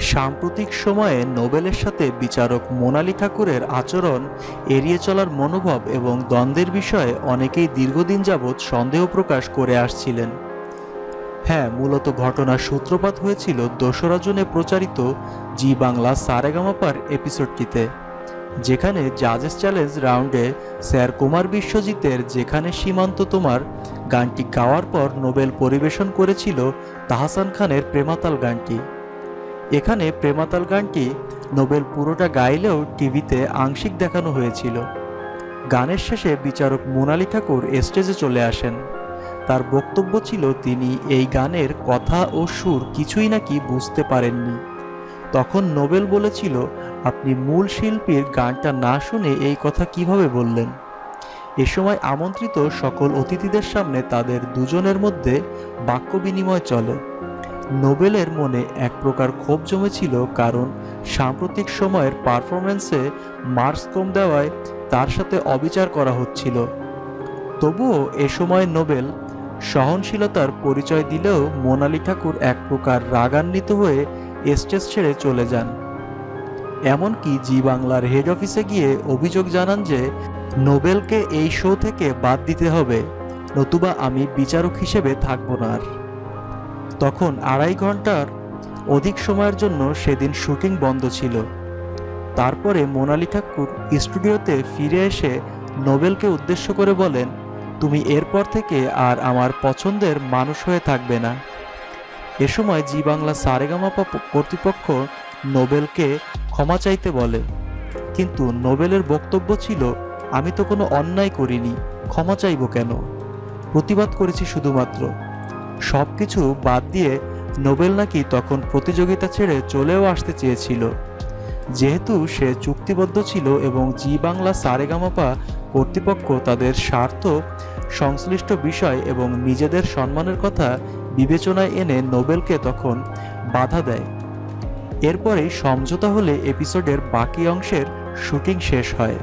সাম্প্রতিক সময়ে নোবেলের সাথে বিচারক মোনালি ঠাকুরের আচরণ, এড়িয়ে চলার মনোভাব এবং দ্বন্দ্বের বিষয়ে অনেকেই দীর্ঘদিন যাবৎ সন্দেহ প্রকাশ করে আসছিলেন। হ্যাঁ মূলত ঘটনার সূত্রপাত হয়েছিল দোসরা জুনে প্রচারিত জি বাংলা সারেগামাপার এপিসোডটিতে। যেখানে জাজেস চ্যালেঞ্জ রাউন্ডে স্যার কুমার বিশ্বজিতের যেখানে সীমান্ত তোমার গানটি গাওয়ার পর নোবেল পরিবেশন করেছিল তাহসান খানের প্রেমাতাল গানটি। এখানে প্রেমাতাল গানটি নোবেল পুরোটা গাইলেও টিভিতে আংশিক দেখানো হয়েছিল। গানের শেষে বিচারক মোনালি ঠাকুর স্টেজে চলে আসেন। তার বক্তব্য ছিল তিনি এই গানের কথা ও সুর কিছুই নাকি বুঝতে পারেননি। তখন নোবেল বলেছিল আপনি মূল শিল্পীর গানটা না শুনে এই কথা কীভাবে বললেন? এ সময় আমন্ত্রিত সকল অতিথিদের সামনে তাদের দুজনের মধ্যে বাক্য বিনিময় চলে। নোবেলের মনে এক প্রকার ক্ষোভ জমেছিল কারণ সাম্প্রতিক সময়ের পারফরমেন্সে মার্কস কম দেওয়ায় তার সাথে অবিচার করা হচ্ছিল। তবুও এ সময় নোবেল সহনশীলতার পরিচয় দিলেও মোনালি ঠাকুর এক প্রকার রাগান্বিত হয়ে স্টেজ ছেড়ে চলে যান। এমনকি জি বাংলার হেড অফিসে গিয়ে অভিযোগ জানান যে নোবেলকে এই শো থেকে বাদ দিতে হবে। নতুবা আমি বিচারক হিসেবে থাকব না আর। তখন আড়াই ঘণ্টার অধিক সময়ের জন্য সেদিন শুটিং বন্ধ ছিল। তারপরে মোনালি ঠাকুর স্টুডিওতে ফিরে এসে নোবেলকে উদ্দেশ্য করে বলেন, তুমি এরপর থেকে আর আমার পছন্দের মানুষ হয়ে থাকবে না। এ সময় জি বাংলা সারেগামাপা কর্তৃপক্ষ নোবেলকে ক্ষমা চাইতে বলে। কিন্তু নোবেলের বক্তব্য ছিল, আমি তো কোনো অন্যায় করিনি, ক্ষমা চাইব কেন? প্রতিবাদ করেছি শুধুমাত্র। সব কিছু বাদ দিয়ে নোবেল নাকি তখন প্রতিযোগিতা ছেড়ে চলেও আসতে চেয়েছিল। যেহেতু সে চুক্তিবদ্ধ ছিল এবং জি বাংলা সারেগামাপা কর্তৃপক্ষ তাদের স্বার্থ, সংশ্লিষ্ট বিষয় এবং নিজেদের সম্মানের কথা বিবেচনায় এনে নোবেলকে তখন বাধা দেয়। এরপরেই সমঝোতা হলে এপিসোডের বাকি অংশের শুটিং শেষ হয়।